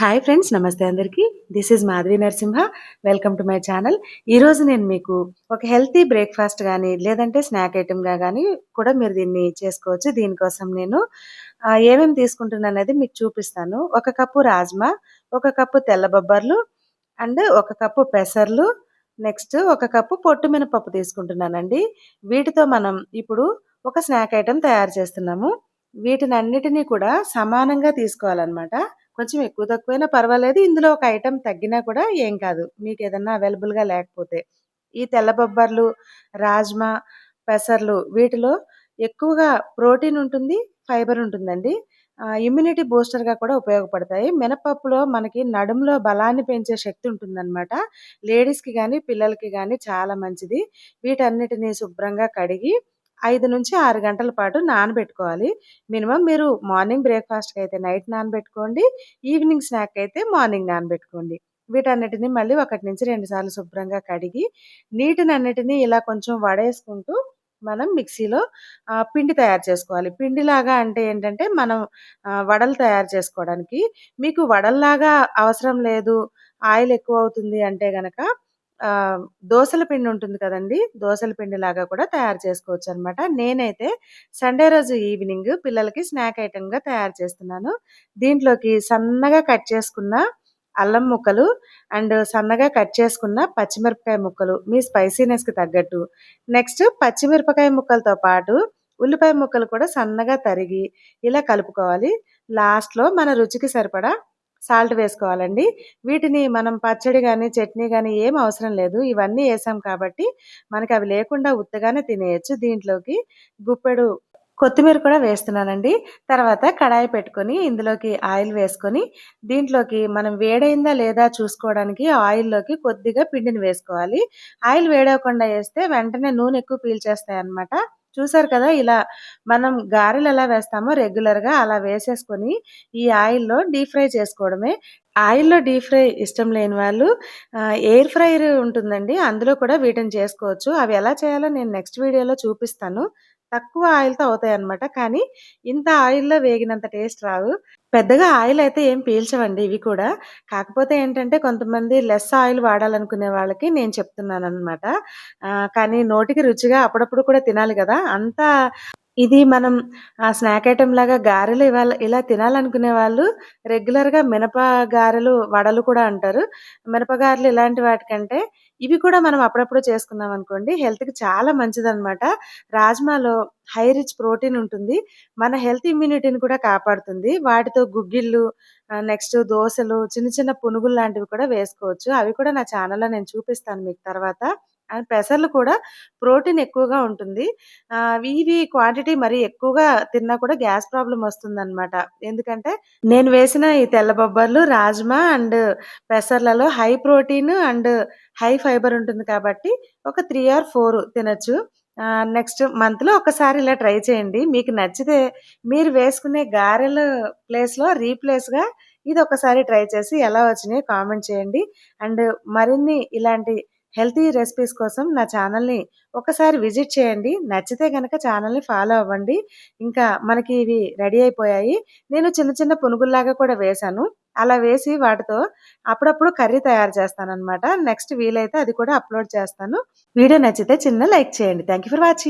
Hi friends నమస్తే అందరికీ. This is Madhavi Narasimha welcome to my channel ఈరోజు నేను మీకు ఒక హెల్తీ బ్రేక్ఫాస్ట్ కానీ లేదంటే స్నాక్ ఐటెంగా కానీ కూడా మీరు దీన్ని చేసుకోవచ్చు. దీనికోసం నేను ఏమేమి తీసుకుంటున్నాను అనేది మీకు చూపిస్తాను. ఒక కప్పు రాజ్మా ఒక కప్పు తెల్ల బొబ్బర్లు అండ్ ఒక కప్పు పెసర్లు. నెక్స్ట్ ఒక కప్పు పొట్టు మినపప్పు తీసుకుంటున్నానండి. వీటితో మనం ఇప్పుడు ఒక స్నాక్ ఐటెం తయారు చేస్తున్నాము. వీటిని అన్నిటినీ కూడా సమానంగా తీసుకోవాలన్నమాట. కొంచెం ఎక్కువ తక్కువైనా పర్వాలేదు. ఇందులో ఒక ఐటెం తగ్గినా కూడా ఏం కాదు. మీకు ఏదన్నా అవైలబుల్గా లేకపోతే. ఈ తెల్ల బొబ్బర్లు రాజ్మా పెసర్లు వీటిలో ఎక్కువగా ప్రోటీన్ ఉంటుంది ఫైబర్ ఉంటుందండి. ఇమ్యూనిటీ బూస్టర్గా కూడా ఉపయోగపడతాయి. మినపప్పులో మనకి నడుములో బలాన్ని పెంచే శక్తి ఉంటుందన్నమాట. లేడీస్కి కానీ పిల్లలకి కానీ చాలా మంచిది. వీటన్నిటిని శుభ్రంగా కడిగి ఐదు నుంచి ఆరు గంటల పాటు నానబెట్టుకోవాలి. మినిమం మీరు మార్నింగ్ బ్రేక్ఫాస్ట్కి అయితే నైట్ నానబెట్టుకోండి. ఈవినింగ్ స్నాక్ అయితే మార్నింగ్ నానబెట్టుకోండి. వీటన్నిటిని మళ్ళీ ఒకటి నుంచి రెండు సార్లు శుభ్రంగా కడిగి నీటిని అన్నిటినీ ఇలా కొంచెం వడేసుకుంటూ మనం మిక్సీలో పిండి తయారు చేసుకోవాలి. పిండిలాగా అంటే ఏంటంటే మనం వడలు తయారు చేసుకోవడానికి. మీకు వడల్లాగా అవసరం లేదు. ఆయిల్ ఎక్కువ అవుతుంది అంటే గనక దోసల పిండి ఉంటుంది కదండి దోసల పిండిలాగా కూడా తయారు చేసుకోవచ్చు అనమాట నేనైతే సండే రోజు ఈవినింగ్ పిల్లలకి స్నాక్ ఐటెమ్‌గా తయారు చేస్తున్నాను. దీంట్లోకి సన్నగా కట్ చేసుకున్న అల్లం ముక్కలు అండ్ సన్నగా కట్ చేసుకున్న పచ్చిమిరపకాయ ముక్కలు మీ స్పైసీనెస్‌కి తగ్గట్టు. నెక్స్ట్ పచ్చిమిరపకాయ ముక్కలతో పాటు ఉల్లిపాయ ముక్కలు కూడా సన్నగా తరిగి ఇలా కలుపుకోవాలి. లాస్ట్‌లో మన రుచికి సరిపడా సాల్ట్ వేసుకోవాలండి. వీటిని మనం పచ్చడి కానీ చట్నీ కానీ ఏం అవసరం లేదు. ఇవన్నీ వేసాం కాబట్టి మనకి అవి లేకుండా ఉత్తగానే తినేయచ్చు దీంట్లోకి గుప్పెడు కొత్తిమీర కూడా వేస్తున్నానండి. తర్వాత కడాయి పెట్టుకొని ఇందులోకి ఆయిల్ వేసుకొని దీంట్లోకి మనం వేడైందా లేదా చూసుకోవడానికి ఆయిల్‌లోకి కొద్దిగా పిండిని వేసుకోవాలి. ఆయిల్ వేడవకుండా వేస్తే వెంటనే నూనె ఎక్కువ పీల్చేస్తాయన్నమాట. చూసారు కదా! ఇలా మనం గారెలు ఎలా వేస్తామో రెగ్యులర్‌గా అలా వేసేసుకొని ఈ ఆయిల్‌లో డీప్ ఫ్రై చేసుకోవడమే. ఆయిల్‌లో డీప్ ఫ్రై ఇష్టం లేని వాళ్ళు ఎయిర్ ఫ్రైర్ ఉంటుందండి. అందులో కూడా వీటిని చేసుకోవచ్చు. అవి ఎలా చేయాలో నేను నెక్స్ట్ వీడియోలో చూపిస్తాను. తక్కువ ఆయిల్‌తో అవుతాయి అనమాట కానీ ఇంత ఆయిల్‌లో వేగినంత టేస్ట్ రావు. పెద్దగా ఆయిల్ అయితే ఏం పీల్చవండి ఇవి కూడా. కాకపోతే ఏంటంటే కొంతమంది లెస్ ఆయిల్ వాడాలనుకునే వాళ్ళకి నేను చెప్తున్నాను అనమాట కానీ నోటికి రుచిగా అప్పుడప్పుడు కూడా తినాలి కదా అంత ఇది మనం స్నాక్ ఐటెం లాగా గారెలు ఇవాళ ఇలా తినాలనుకునే వాళ్ళు రెగ్యులర్‌గా మినప గారెలు, వడలు కూడా అంటారు. మినప గారెలు ఇలాంటి వాటికంటే ఇవి కూడా మనం అప్పుడప్పుడు చేసుకున్నామనుకోండి హెల్త్‌కి చాలా మంచిదన్నమాట రాజ్మాలో హై రిచ్ ప్రోటీన్ ఉంటుంది. మన హెల్త్ ఇమ్యూనిటీని కూడా కాపాడుతుంది. వాటితో గుగ్గిళ్ళు నెక్స్ట్ దోసలు, చిన్న చిన్న పునుగులు లాంటివి కూడా వేసుకోవచ్చు. అవి కూడా నా ఛానల్‌లో నేను చూపిస్తాను మీకు తర్వాత. అండ్ పెసర్లు కూడా ప్రోటీన్ ఎక్కువగా ఉంటుంది. ఇవి క్వాంటిటీ మరి ఎక్కువగా తిన్నా కూడా గ్యాస్ ప్రాబ్లం వస్తుందన్నమాట ఎందుకంటే నేను వేసిన ఈ తెల్ల బొబ్బర్లు, rajma and పెసర్లలో high protein and high fibre ఉంటుంది కాబట్టి ఒక త్రీ ఆర్ ఫోర్ తినొచ్చు. నెక్స్ట్ మంత్‌లో ఒకసారి ఇలా ట్రై చేయండి. మీకు నచ్చితే మీరు వేసుకునే గారెలు ప్లేస్‌లో రీప్లేస్‌గా ఇది ఒకసారి ట్రై చేసి ఎలా వచ్చినాయో కామెంట్ చేయండి. అండ్ మరిన్ని ఇలాంటి హెల్తీ రెసిపీస్ కోసం నా ఛానల్‌ని ఒకసారి విజిట్ చేయండి. నచ్చితే గనక ఛానల్‌ని ఫాలో అవ్వండి. ఇంకా మనకి ఇవి రెడీ అయిపోయాయి. నేను చిన్న చిన్న పునుగుల్లాగా కూడా వేశాను. అలా వేసి వాటితో అప్పుడప్పుడు కర్రీ తయారు చేస్తాను అనమాట నెక్స్ట్ వీలైతే అది కూడా అప్‌లోడ్ చేస్తాను. వీడియో నచ్చితే చిన్న లైక్ చేయండి. Thank you for watching.